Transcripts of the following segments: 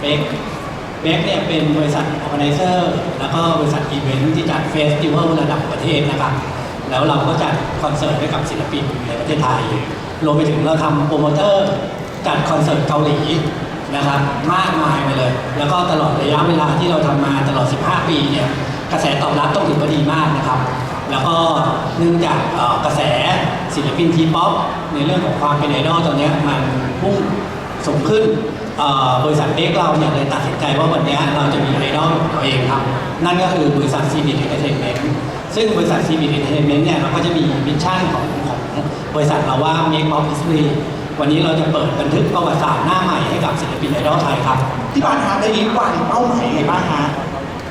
เป็นผู้บริหารของเบกเบกเนี่ยเป็นบริษัทออ g a แก z เซอร์แล้วก็บริษัทอีเวนท์ที่จัดเฟสติวัลระดับประเทศนะครับ แล้วเราก็จัดคอนเสิร์ตให้กับศิลปินในประเทศไทย รวมไปถึงเราทำโปรโมเตอร์จัดคอนเสิร์ตเกาหลีนะครับมากมายไปเลย แล้วก็ตลอดระยะเวลาที่เราทำมาตลอด 15 ปีเนี่ยกระแสตอบรับต้องถือว่าดีมากนะครับ แล้วก็เนื่องจากกระแสศิลปินทีป๊อปในเรื่องของความเป็นไอดอลตอนนี้มันพุ่งสูงขึ้น บริษัทเบกเราเนี่ยเลยตัดสินใจว่าวันเนี้ยเราจะมีไอดอลของตัวเองครับ นั่นก็คือบริษัท c b t Entertainment ซึ่งบริษัท c b t Entertainment เนี่ยเราก็จะมีมิชชั่นของของบริษัทเราว่า Make of History วันนี้เราจะเปิดบันทึกประวัติศาสตร์หน้าใหม่ให้กับศิลปินไอดอลไทยครับที่บ้านฮะได้นี้วางเป้าหมายยังไงบ้างฮะ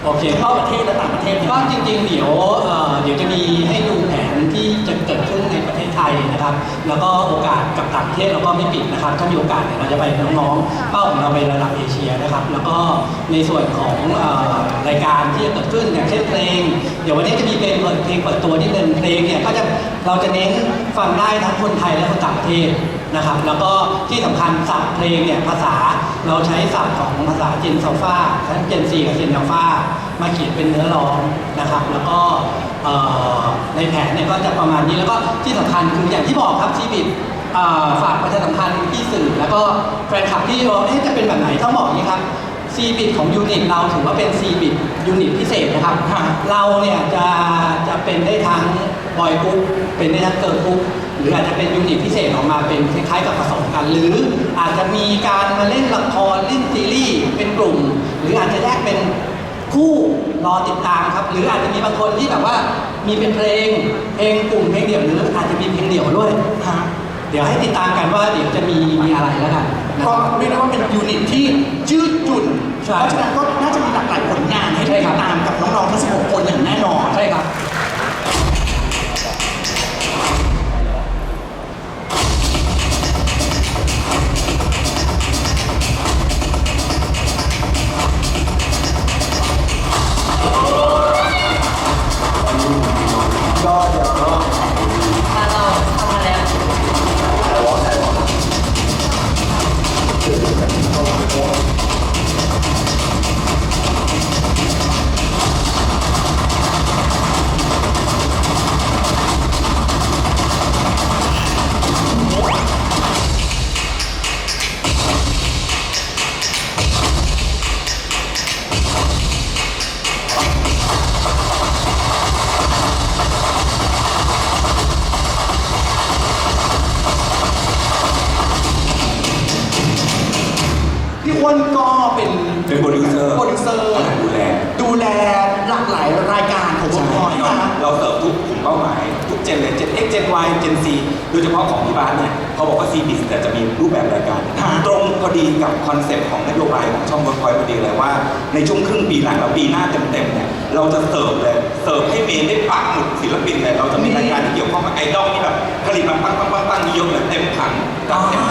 โอเคเข้าประเทศและต่างประเทศเนี่ยก็จริงๆ เดี๋ยวเอ่อเดี๋ยวจะมีให้ดูแผนที่จะเกิดขึ้นในประเทศ ไทยนะครับ แล้วก็โอกาสกับต่างประเทศเราก็ไม่ปิดนะครับ ถ้ามีโอกาสเนี่ยเราจะไปน้องๆ เป้าของเราไประดับเอเชียนะครับ แล้วก็ในส่วนของรายการที่จะเกิดขึ้นอย่างเช่นเพลง เดี๋ยววันนี้จะมีเพลงเปิดเพลงเปิดตัวที่เป็นเพลงเนี่ยก็จะเราจะเน้นฟังได้ทั้งคนไทยและคนต่างประเทศนะครับแล้วก็ที่สำคัญศัพท์เพลงเนี่ยภาษาเราใช้ศัพท์ของภาษาเจนซัลฟาทั้งเจนซีกับเจนอัลฟามาเขียนเป็นเนื้อร้องนะครับ แล้วก็ ในแผนเนี่ยก็จะประมาณนี้แล้วก็ที่สำคัญคืออย่างที่บอกครับซีบิดฝากประชาสัมพันธ์ที่สื่อ แล้วก็แฟนคลับที่ว่าเอ๊ะจะเป็นแบบไหนต้องบอกนี้ครับซีบิ t ของยูนิตเราถือว่าเป็นซีบิ t ยูนิตพิเศษนะครับ เราเนี่ยจะจะเป็นได้ทั้งบอยกุ๊ปเป็นได้ทั้งเกิร์ลกุ๊ปหรืออาจจะเป็นยูนิตพิเศษออกมาเป็นคล้ายๆกับผสมกัน หรืออาจจะมีการมาเล่นละครเล่นซีรีส์เป็นกลุ่ม หรืออาจจะแยกเป็น คู่รอติดตามครับ หรืออาจจะมีบางคนที่แบบว่ามีเป็นเพลงเพลงกลุ่มเพลงเดี่ยวหรืออาจจะมีเพลงเดี่ยวด้วยฮะเดี๋ยวให้ติดตามกันว่าเดี๋ยวจะมีมีอะไรแล้วกันนะคก็รับ เรียกได้ว่าเป็นยูนิตที่ยืดหยุ่นใช่เพราะฉะนั้นก็น่าจะมีหลากหลายผลงานให้ได้ติดตามกับน้องๆทั้ง16คนอย่างแน่นอน ใช่ครับ นก็เป็นเป็นโปรดิวเซอร์โปรดิวเซอร์ดูแลดูแลหลากหลายรายการของวงพอยนะเราเสิร์ฟทุกกลุ่มเป้าหมาย ทุกเจนเลย Gen X Gen Y Gen Z โดยเฉพาะของที่บ้านเนี่ยเขาบอกว่า C b i z แต่ยจะมีรูปแบบรายการตรงพอดีกับคอนเซ็ปต์ของนโยบายของช่องเวิร์คพอยพอดีเลยว่าในช่วงครึ่งปีหลังแล้วปีหน้าเต็มๆเนี่ยเราจะเสิร์ฟเลยเสิร์ฟให้เมนได้ปักหมุดศิลปินเลยเราจะมีรายการที่เกี่ยวข้องกับไอดอลที่แบบผลิตมาปังปังปังปังเยอะเลยเต็มถังกับเต็ม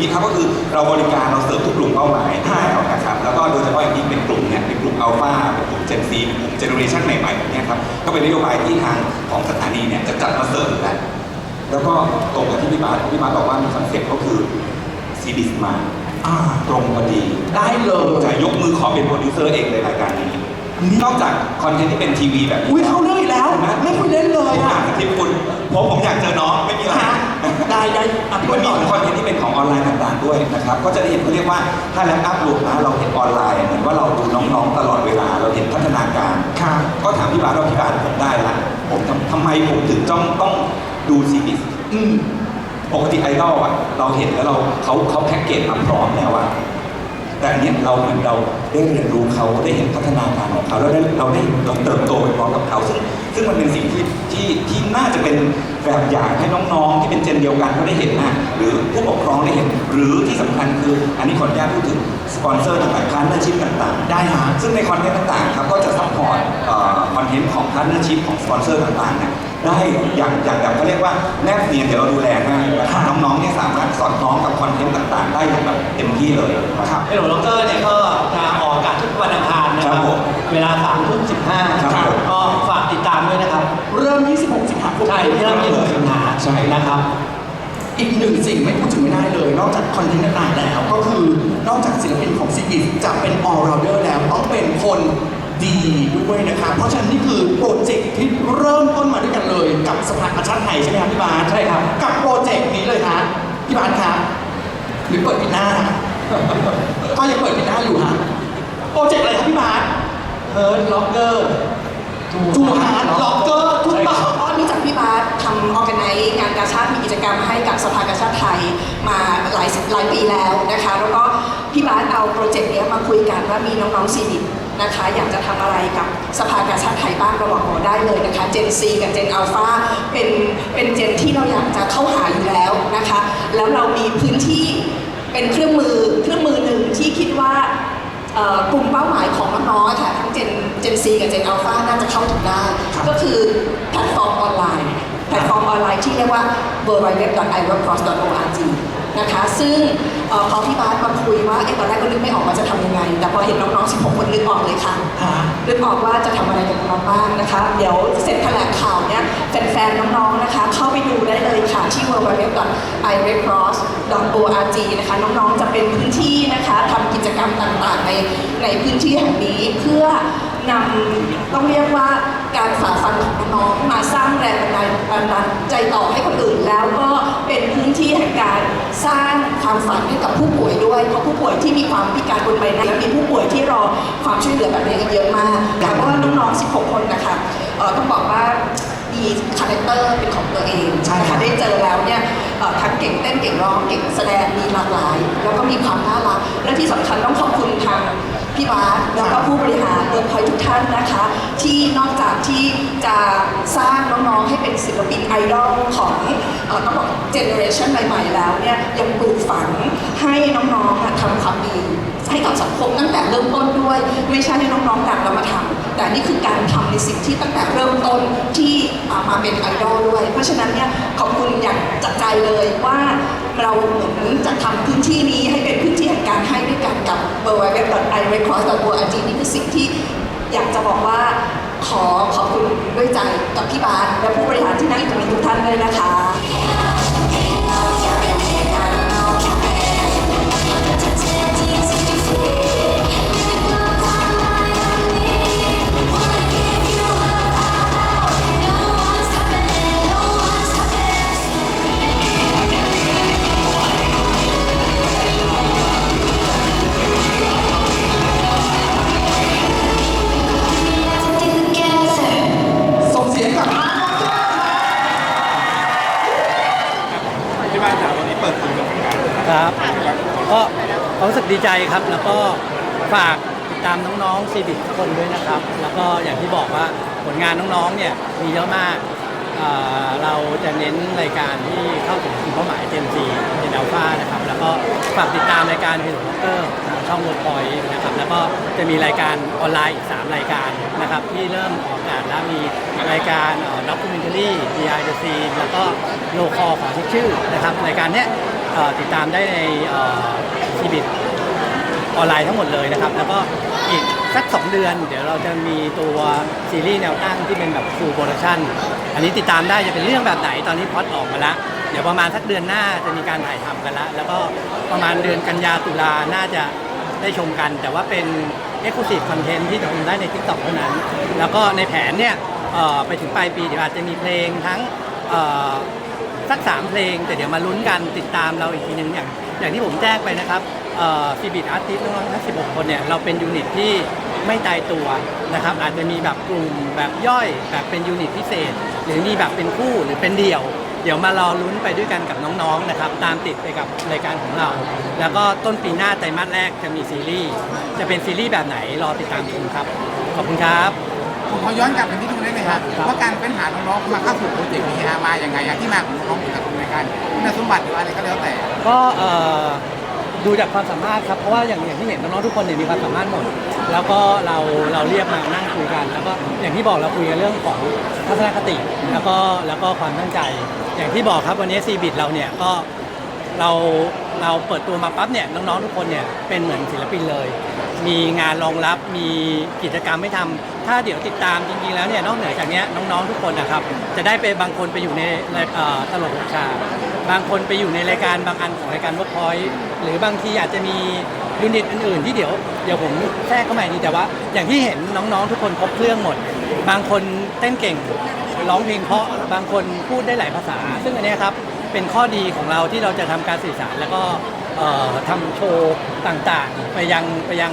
นี่ครับก็คือเราบริการเราเสิร์ฟทุกกลุ่มเป้าหมายให้แล้วนะครับแล้วก็โดยเฉพาะอย่างยิ่งเป็นกลุ่มเนี่ยเป็นกลุ่มอัลฟาเป็นกลุ่มเจนซีเป็นกลุ่มเจเนอเรชันใหม่ๆแบบเนี้ยครับก็เป็นนโยบายที่ทางของสถานีเนี่ยจะจัดมาเสิร์ฟอยู่แล้วแล้วก็ตรงกับที่พี่บาสพี่บาสบอกว่ามีคอนเซ็ปต์ก็คือซีดิสมาอ่าตรงพอดีได้เลยจะยกมือขอเป็นโปรดิวเซอร์เองเลยรายการนี้นอกจากคอนเทนต์ที่เป็นทีวีแบบนี้อุ้ยเข้าเรื่องอีกแล้วห็นหไม่คุยเล่นเลยผมอ่าอะนสคริปต์คุณผมผมอยากเจอน้องไม่มีอะไรฮะ ได้ได้อะพี่อ้มัวนนมีต่อคอนเทนต์ที่เป็นของออนไลน์ต่างๆด้วยนะครับ ก็จะได้เห็นเขาเรียกว่าถ้าแลปอัพรวมนะเราเห็นออนไลน์เหมือนว่าเราดูน้องๆตลอดเวลาเราเห็นพัฒนาการครับก็ถามพี่บาสว่าพี่บาสผมได้ละผมทำทำไมผมถึงต้องต้องดูซีรีส์อืมปกติไอดอลอะเราเห็นแล้วเราเขาเขาแพ็กเกจมาพร้อมแล้วอะแต่อันเนี้ยเราเหมือนเราได้เรียนรู้เขาได้เห็นพัฒนาการของเขาแล้วได้เราได้เราเติบโตไปพร้อมกับเขาซึ่งซึ่งมันเป็นสิ่งที่ที่ที่น่าจะเป็น แบบอย่างให้น้องๆ ที่เป็นเจนเดียวกันเขาได้เห็นนะหรือผู้ปกครองได้เห็น หรือที่สำคัญคือ อันนี้ขออนุญาตพูดถึงสปอนเซอร์ต่างๆพาร์ทเนอร์ชิพต่างๆ ได้ฮะซึ่งในคอนเทนต์ต่างๆครับก็จะซัพพอร์ตคอนเทนต์ของพาร์ทเนอร์ชิพของสปอนเซอร์ต่างๆเนี่ยได้อย่างอย่างแบบเขาเรียกว่าแนบเนียนเดี๋ยวเราดูแลให้นะครับน้องๆเนี่ยสามารถสอดคล้องกับคอนเทนต์ต่างๆ ได้อย่างแบบเต็มที่เลยนะครับเฮลโลล็อกเกอร์เนี่ยก็จะออกอากาศทุกวันอังคารนะคครัรับบผมเวลา3ามทุ่มสิบห้าครับผมก็ฝากติดตามด้วยนะครับ เริ่ม 26 สิงหาคมใช่ที่เรามีหกสิงหาใช่ นะครับ อีกหนึ่งสิ่งไม่พูดถึงไม่ได้เลย นอกจากคอนเทนต์ต่างๆแล้ว ก็คือนอกจากศิลปินของซีบิสจะเป็น all rounder แล้วต้องเป็นคนดีด้วยนะคะเพราะฉะนั้นนี่คือโปรเจกต์ที่เริ่มต้นมาด้วยกันเลย กับสภากาชาติไทยใช่ไหมครับพี่บาสใช่ครับ กับโปรเจกต์นี้เลยฮะพี่บาสครับหรือเปิดปีหน้าฮะก็ยังเปิดปีหน้าอยู่ฮะโปรเจกต์อะไรครับพี่บาสเฮิร์ตล็อกเกอร์ ทูทูฮาร์ดล็อกเกอร์ทุกต่อก็รู้จักพี่บาสทำออแกไนซ์งานกาชาติมีกิจกรรมให้กับสภากาชาติไทยมาหลายสิบหลายปีแล้วนะคะ แล้วก็พี่บาสเอาโปรเจกต์เนี้ยมาคุยกันว่ามีน้องๆซีบินะคะอยากจะทำอะไรกับสภากาชาติไทยบ้างเราบอกอ๋อได้เลยนะคะเจนซีกับเจนอัลฟาเป็นเป็นเจนที่เราอยากจะเข้าหาอยู่แล้วนะคะ แล้วเรามีพื้นที่เป็นเครื่องมือเครื่องมือหนึ่งที่คิดว่า เอ่อกลุ่มเป้าหมายของน้องๆอะค่ะทั้ง Gen Gen C กับ Gen Alpha น่าจะเข้าถึงได้ ก็คือแพลตฟอร์มออนไลน์ แพลตฟอร์มออนไลน์ที่เรียกว่า www.iworkcross.org นะคะซึ่งเอ่อพอพี่บาสมาคุยว่าเอ๊ะตอนแรกก็นึกไม่ออกว่าจะทำยังไง แต่พอเห็นน้องๆ 16 คนนึกออกเลยค่ะฮะนึกออกว่าจะทำอะไรกับน้องๆบ้างนะคะ เดี๋ยวเสร็จแถลงข่าวเนี่ยแฟนๆ น้องๆ นะคะ เข้าไปดูได้เลยค่ะ ที่ www.iredcross.org นะคะ น้องๆ จะเป็นพื้นที่นะคะ ในในพื้นที่แห่งนี้เพื่อนำต้องเรียกว่าการฝ่าฟันของน้องมาสร้างแรงบันดาลใจต่อให้คนอื่นแล้วก็เป็นพื้นที่แห่งการสร้างความฝันให้กับผู้ป่วยด้วยเพราะผู้ป่วยที่มีความพิการบนใบหน้าและมีผู้ป่วยที่รอความช่วยเหลือแบบนี้เยอะมากแต่ว่าน้องๆ 16 คนนะคะต้องบอกว่า มีคาแรคเตอร์เป็นของตัวเองใช่ค่ะได้เจอแล้วเนี่ยเอ่อทั้งเก่งเต้นเก่งร้องเก่งแสดงมีหลากหลาย แล้วก็มีความน่ารักและที่สำคัญต้องขอบคุณทางพี่บาสแล้วก็ผู้บริหารเวิร์คพอยทุกท่านนะคะ ที่นอกจากที่จะสร้างน้องๆให้เป็นศิลปินไอดอลของเอ่อต้องบอกเจเนอเรชันใหม่ๆแล้วเนี่ยยังปลูกฝังให้น้องๆอะทำความดี ให้กับสังคมตั้งแต่เริ่มต้นด้วย ไม่ใช่ให้น้องๆดังแล้วมาทำแต่นี่คือการทำในสิ่งที่ตั้งแต่เริ่มต้นที่มาเป็นไอดอลด้วย เพราะฉะนั้นเนี่ยขอบคุณอย่างจากใจเลยว่าเราเหมือนจะทำพื้นที่นี้ให้เป็นพื้นที่แห่งการให้ด้วยกันกับ w w w i r e c r o s s o r g นี่คือสิ่งที่อยากจะบอกว่าขอขอบคุณด้วยใจกับพี่บาสและผู้บริหารที่นั่งอยู่ตรงนี้ทุกท่านด้วยนะคะ ครับก็รู้สึกดีใจครับ แล้วก็ฝากติดตามน้องๆซีบิทุกคนด้วยนะครับ แล้วก็อย่างที่บอกว่าผลงานน้องๆเนี่ยมีเยอะมากเราจะเน้นรายการที่เข้าถึงกลุ่มเป้าหมายเจนซีเจนอัลฟานะครับ แล้วก็ฝากติดตามรายการพิล็อกเกอร์ ช่องเวิร์กพอยต์นะครับแล้วก็จะมีรายการออนไลน์อีก 3 รายการนะครับที่เริ่มออกอากาศแล้วมีรายการด็อกิเมนทารี่ DI The Scene แล้วก็โลคอของทุกชื่อนะครับรายการเนี้ยติดตามได้ในทีบิตออนไลน์ทั้งหมดเลยนะครับ แล้วก็อีกสัก 2 เดือน เดี๋ยวเราจะมีตัวซีรีส์แนวตั้งที่เป็นแบบฟูลโปรดักชันอันนี้ติดตามได้จะเป็นเรื่องแบบไหนตอนนี้พอดออกมาแล้วเดี๋ยวประมาณสักเดือนหน้าจะมีการถ่ายทำกันแล้วแล้วก็ประมาณเดือนกันยาตุลาน่าจะ ได้ชมกัน แต่ว่าเป็น Exclusive Content ที่จะชมได้ใน TikTok เท่านั้น แล้วก็ในแผนเนี่ยเอ่อไปถึงปลายปีเดี๋ยวอาจจะมีเพลงทั้งเอ่อสักสามเพลง แต่เดี๋ยวมาลุ้นกันติดตามเราอีกทีหนึงอย่างอย่างที่ผมแจ้งไปนะครับฟีบิดอาร์ติสน้องๆทั้ง 16 คนเนี่ยเราเป็นยูนิตที่ไม่ตายตัวนะครับอาจจะมีแบบกลุ่มแบบย่อยแบบเป็นยูนิตพิเศษ หรือมีแบบเป็นคู่หรือเป็นเดี่ยว เดี๋ยวมารอลุ้นไปด้วยกันกับน้องๆนะครับ ตามติดไปกับรายการของเรา แล้วก็ต้นปีหน้าไตรมาสแรกจะมีซีรีส์จะเป็นซีรีส์แบบไหนรอติดตามชมครับ ขอบคุณครับ ผมขอย้อนกลับไปนิดนึงได้ไหมครับครับ ว่าการเป็นหาน้องๆมาเข้าสู่โปรเจกต์นี้ฮะมาอย่างไงอย่างที่มาของน้องๆจากรายการคุณสมบัติหรืออะไรก็แล้วแต่ ก็เอ่อ ดูจากความสามารถครับเพราะว่าอย่างอย่างที่เห็นน้องๆทุกคนเนี่ยมีความสามารถหมด แล้วก็เราเราเรียกมานั่งคุยกัน แล้วก็อย่างที่บอกเราคุยกันเรื่องของทัศนคติแล้วก็แล้วก็ความตั้งใจ อย่างที่บอกครับวันนี้ซีบิดเราเนี่ยก็เราเราเปิดตัวมาปั๊บเนี่ยน้องๆทุกคนเนี่ยเป็นเหมือนศิลปินเลย มีงานรองรับมีกิจกรรมให้ทำถ้าเดี๋ยวติดตามจริงๆแล้วเนี่ยนอกเหนือจากเนี้ยน้องๆทุกคนนะครับจะได้ไปบางคนไปอยู่ในเอ่อตลกหกฉาบางคนไปอยู่ในรายการบางอันของรายการว o ร์พอยต์ หรือบางทีอาจจะมียูนิตอื่นๆที่เดี๋ยวเดี๋ยวผมแทรกเข้ามาอีกทีแต่ว่า อย่างที่เห็นน้องๆทุกคนครบเครื่องหมด บางคนเต้นเก่งร้องเพลงเพราะบางคนพูดได้หลายภาษา ซึ่งอันเนี้ยครับเป็นข้อดีของเราที่เราจะทำการสื่อสารแล้วก็เอ่อทำโชว์ต่างๆ ไปยังไปยัง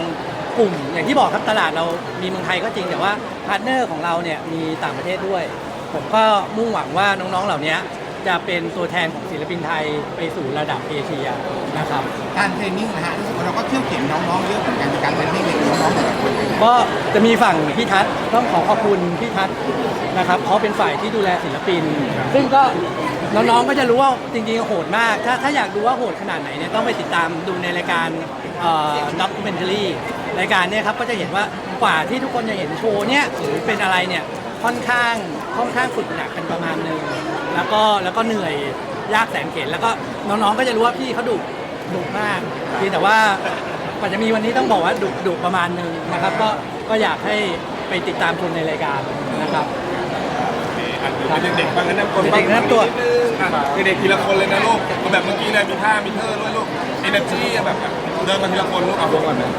กลุ่ม อย่างที่บอกครับตลาดเรามีเมืองไทยก็จริงแต่ว่าพาร์ทเนอร์ของเราเนี่ยมีต่างประเทศด้วย ผมก็มุ่งหวังว่าน้องๆเหล่านี้ จะเป็นตัวแทนของศิลปินไทยไปสู่ระดับเอเชียนะครับ การเทรนนิ่งนะฮะรู้สึกว่าเราก็เที่ยวเข็นน้องๆเยอะเหมือนกันในการเทรนนิ่งเลยน้องๆแต่ละคนเลยนะก็จะมีฝั่งพี่ทัศน์ต้องขอขอบคุณพี่ทัศน์นะครับเขาเป็นฝ่ายที่ดูแลศิลปิน ซึ่งก็น้องๆก็จะรู้ว่าจริงๆโหดมาก ถ้าถ้าอยากดูว่าโหดขนาดไหนเนี่ยต้องไปติดตามดูในรายการด็อกเมนทารีรายการเนี่ยครับก็จะเห็นว่ากว่าที่ทุกคนจะเห็นโชว์เนี่ยหรือเป็นอะไรเนี่ยค่อนข้าง ค่อนข้างฝึกหนักกันประมาณหนึงแล้วก็แล้วก็เหนื่อยยากแสนเข็ญแล้วก็น้องๆก็จะรู้ว่าพี่เขาดุดุมากเพียงแต่ว่ากว่าจะมีวันนี้ต้องบอกว่าดุดุประมาณหนึ่งนะครับ ก็ก็อยากให้ไปติดตามชมในรายการนะครับเป็นเด็กๆบ้างนะนำคนเด็กๆแนะนำตัวเด็กๆทีละคนเลยนะลูกเอาแบบเมื่อกี้เลยมีท่ามีเธอด้วยลูกเอเนอร์จีแบบเดินมาทีละคนลูกเอาลงก่อนนะ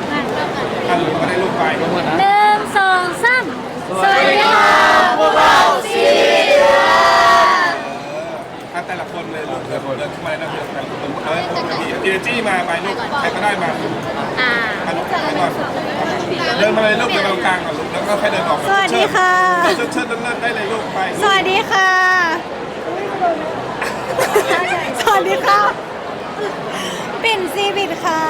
ท่านลูกก็ได้ลูกไป หนึ่งสองสามสวัสดีค่ะพวกเราซี ท่านแต่ละคนเลยลูกเดินเดินขึ้นมาเลยนะเดินแต่ละคนเออมีเอเนอร์จี มาไปลูกใครก็ได้มาอ่าท่านลูกไปก่อนเดินมาเลยลูกเดินมาตรงกลางก่อนลูกแล้วก็ค่อยเดินออกสวัสดีค่ะ เชิญเชิญเลิศได้เลยลูกไป สวัสดีค่ะ สวัสดีค่ะ ปิ่นซีบิดค่ะ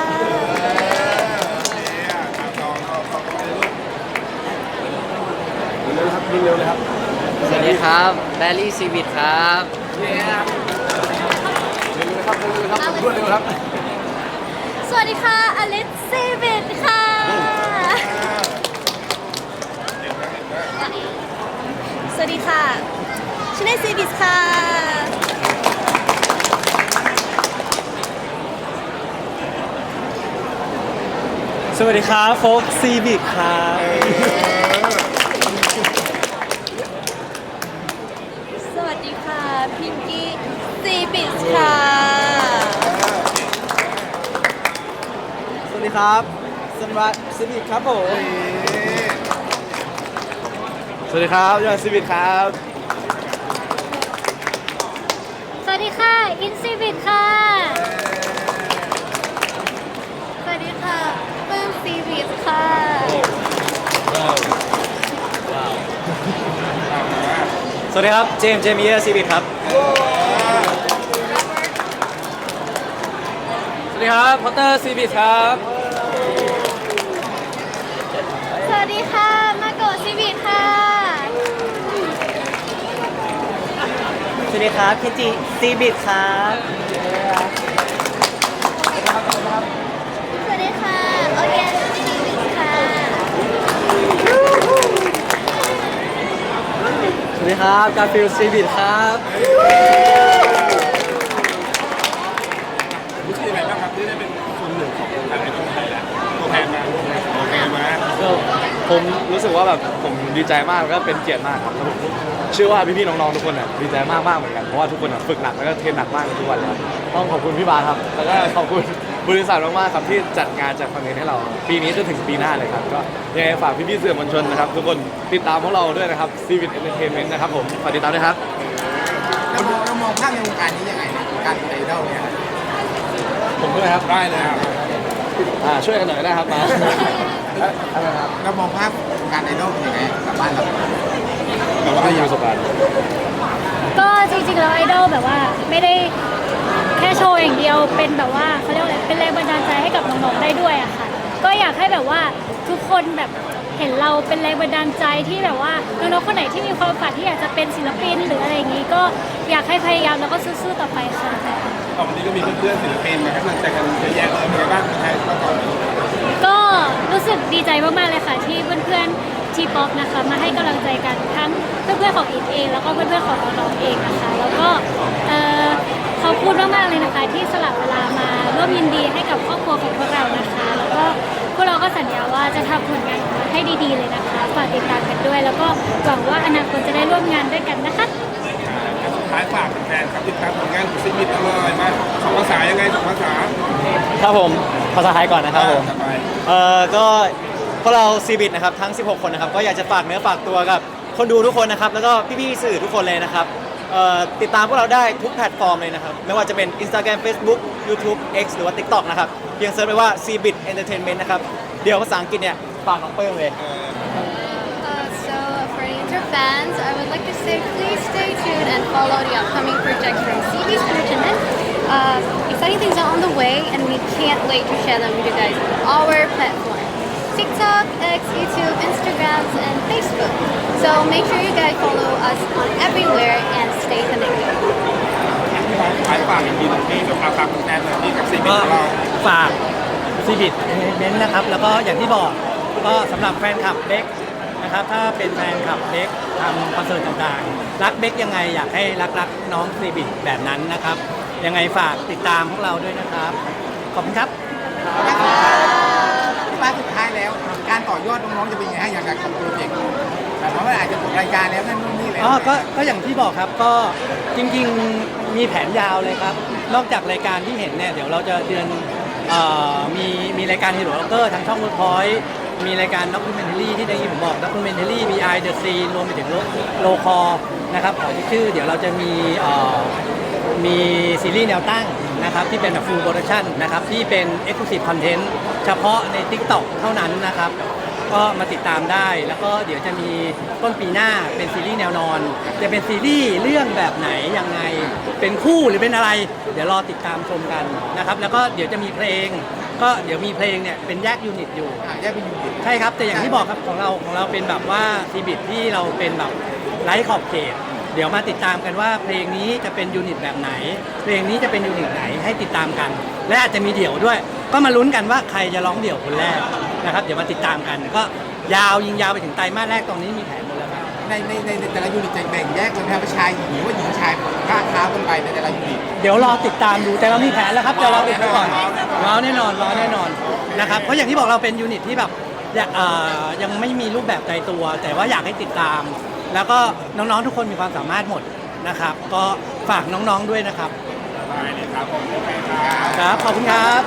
สวัสดีครับแบลลี่ซีวิตครับสวั สดีค่ะ อลิสซีบิดค่ะ สวัสดีค่ะชินเนซีบิดค่ะ สวัสดีครับโฟกซีวิตครับสวัสดีค่ะ พิงกี้ซีบิดค่ะ วัสดีครับสนวัตซีวิตครับผม สวัสดีครับยอดซีวิตครับ สวัสดีค่ะ อินซีบิดค่ะ สวัสดีค่ะปลื้มซีบิดค่ะ สวัสดีครับ เจมส์เจมี่ซีวิตครับ ครับพอตเตอร์ซีวิตครับ สวัสดีค่ะ มาโกะซีบิดค่ะ สวัสดีครับเคจิซีบิตครับสวัสดีค่ะ โอเคซีบิดค่ะ สวัสดีครับกาฟิลซีบิตครับ รู้สึกยังไงบ้างครับที่ได้เป็นส่วนหนึ่งของการไอดอลไทยแล้วตัวแทนมาลูกโอเคมา ก็ ผมรู้สึกว่าแบบผมดีใจมากแล้วก็เป็นเกียรติมากครับแล้วผมเชื่อว่าพี่ๆน้องๆทุกคนน่ะดีใจมากๆเหมือนกันเพราะว่าทุกคนน่ะฝึกหนักแล้วก็เทรนหนักมากทุกวันเลยครับต้องขอบคุณพี่บาสครับแล้วก็ขอบคุณบริษัทมากๆครับที่จัดงานจัดคอนเทนต์ให้เรา ปีนี้จนถึงปีหน้าเลยครับก็ยังไงฝากพี่ๆสื่อมวลชนนะครับทุกคนติดตามพวกเราด้วยนะครับ c ีวิ t เอนเตอร์เทนเมนต์นะครับผมฝากติดตามด้วยครับเรามองเรามองภาพในวงการนี้ยังไงเนี่ยการเป็นไอดอลเนี่ยผมด้วยครับได้เลยครับอ่าช่วยกันหน่อยได้ครับมา อะไรนะครับเรามองภาพวงการไอดอลเป็นยังไงกับบ้านเราแต่ว่ามีประสบการณ์ก็จริงๆแล้วไอดอลแบบว่าไม่ได้แค่โชว์อย่างเดียวเป็นแบบว่าเขาเรียกว่าอะไรเป็นแรงบันดาลใจให้กับน้องๆได้ด้วยอะค่ะ ก็อยากให้แบบว่าทุกคนแบบเห็นเราเป็นแรงบันดาลใจที่แบบว่าน้องๆคนไหนที่มีความฝันที่อยากจะเป็นศิลปินหรืออะไรอย่างนี้ก็อยากให้พยายามแล้วก็สู้ๆต่อไปค่ะ ตอนนี้ก็มีเพื่อนๆศิลปินมาให้กำลังใจกันเยอะแยะเลยเป็นไงบ้างคนไทยมาก่อน ก็รู้สึกดีใจมากๆเลยค่ะ ที่เพื่อนๆทีป๊อปนะคะ มาให้กำลังใจกันทั้งเพื่อนๆของอินเอง แล้วก็เพื่อนๆของน้องๆเองนะคะ แล้วก็เอ่อขอบคุณมากๆเลยนะคะ ที่สละเวลามาร่วมยินดีให้กับครอบครัวของพวกเรานะคะ แล้วก็พวกเราก็สัญญาว่าจะทำผลงานออกมาให้ดีๆเลยนะคะฝากติดตามกันด้วย แล้วก็หวังว่าอนาคตจะได้ร่วมงานด้วยกันนะคะ ท้ายฝากแฟนๆครับติดตามผลงานของซีมิตอร่อยมาสองภาษายังไงสองภาษาครับผมภาษาไทยก่อนนะครับผมต่อไปเอ่อก็พวกเราซีบิทนะครับทั้ง 16 คนนะครับก็อยากจะฝากเนื้อฝากตัวกับคนดูทุกคนนะครับแล้วก็พี่ๆสื่อทุกคนเลยนะครับเอ่อติดตามพวกเราได้ทุกแพลตฟอร์มเลยนะครับไม่ว่าจะเป็น Instagram Facebook YouTube X หรือว่า TikTok นะครับเพียงเซิร์ชไปว่า Cbit Entertainment นะครับเดี๋ยวภาษาอังกฤษเนี่ยฝากน้องเปิ้ลเลย would like to say please stay tuned and follow the upcoming projects from CB Entertainment. Uh, exciting things are on the way, and we can't wait to share them with you guys on our platform. TikTok, X, YouTube, Instagrams, and Facebook. So make sure you guys follow us on everywhere and stay connected. ขายฝากอีกทีหนึงที่กับอาฝากแฟนๆหน่อยที่กับซีมิตก็ของเราฝากซีบิทเน้นนะครับ แล้วก็อย่างที่บอกก็สำหรับแฟนคลับเบ็ก นะครับถ้าเป็นแฟนคลับเบ็กทำคอนเสิร์ตต่างๆ รักเบ็กยังไงอยากให้รักรักน้องซีบิทแบบนั้นนะครับ ยังไงฝากติดตามพวกเราด้วยนะครับ ขอบคุณครับที่มาสุดท้ายแล้วการต่อยอดน้องๆจะเป็นยังไงฮะอย่างไรกับโปรเจกต์แต่ว่าอาจจะจบรายการแล้วนั่นนู่นนี่แล้วอ๋อก็ก็อย่างที่บอกครับก็จริงๆมีแผนยาวเลยครับ นอกจากรายการที่เห็นเนี่ยเดี๋ยวเราจะเดือนเอ่อมีมีรายการฮีโร่ล็อกเกอร์ทางช่องเวิร์กพอยต์ มีรายการด็อกิเมนท r รี่ที่ได้ยินผมบอกด็อกิเมนท r รี่ VI The Scene รวมไปถึงโลคอนะครับขอชื่อเดี๋ยวเราจะมีมีซีรีส์แนวตั้งนะครับที่เป็นแบบ full production นะครับที่เป็น exclusive content เฉพาะใน TikTok เท่านั้นนะครับก็มาติดตามได้แล้วก็เดี๋ยวจะมีต้นปีหน้าเป็นซีรีส์แนวนอน จะเป็นซีรีส์เรื่องแบบไหนยังไง เป็นคู่หรือเป็นอะไร เดี๋ยวรอติดตามชมกันนะครับแล้วก็เดี๋ยวจะมีเพลง ก็เดี๋ยวมีเพลงเนี่ยเป็นแยกยูนิตอยู่ อะแยกเป็นยูนิต ใช่ครับ แต่อย่างที่บอกครับของเราของเราเป็นแบบว่าซีบิทที่เราเป็นแบบไร้ขอบเขต เดี๋ยวมาติดตามกันว่าเพลงนี้จะเป็นยูนิตแบบไหน เพลงนี้จะเป็นยูนิตไหนให้ติดตามกัน และอาจจะมีเดี่ยวด้วย ก็มาลุ้นกันว่าใครจะร้องเดี่ยวคนแรกนะครับ เดี๋ยวมาติดตามกัน ก็ยาวยิงยาวไปถึงไตรมาสแรกตอนนี้มีแผนหมดแล้วครับ ในในในในแต่ละยูนิตจะแบ่งแยกกันนะครับว่าชายหญิงหรือว่าหญิงชายค้าค้ากันไปในแต่ละยูนิต เดี๋ยวรอติดตามดูแต่เรามีแผนแล้วครับแต่เราอุบไว้ก่อนว้าวแน่นอนว้าวแน่นอนนะครับเพราะอย่างที่บอกเราเป็นยูนิตที่แบบอยากเอ่อยังไม่มีรูปแบบใจตัว แต่ว่าอยากให้ติดตาม แล้วก็น้องๆทุกคนมีความสามารถหมดนะครับ ก็ฝากน้องๆด้วยนะครับได้เลยครับผมโอเคครับ ครับขอบคุณครับ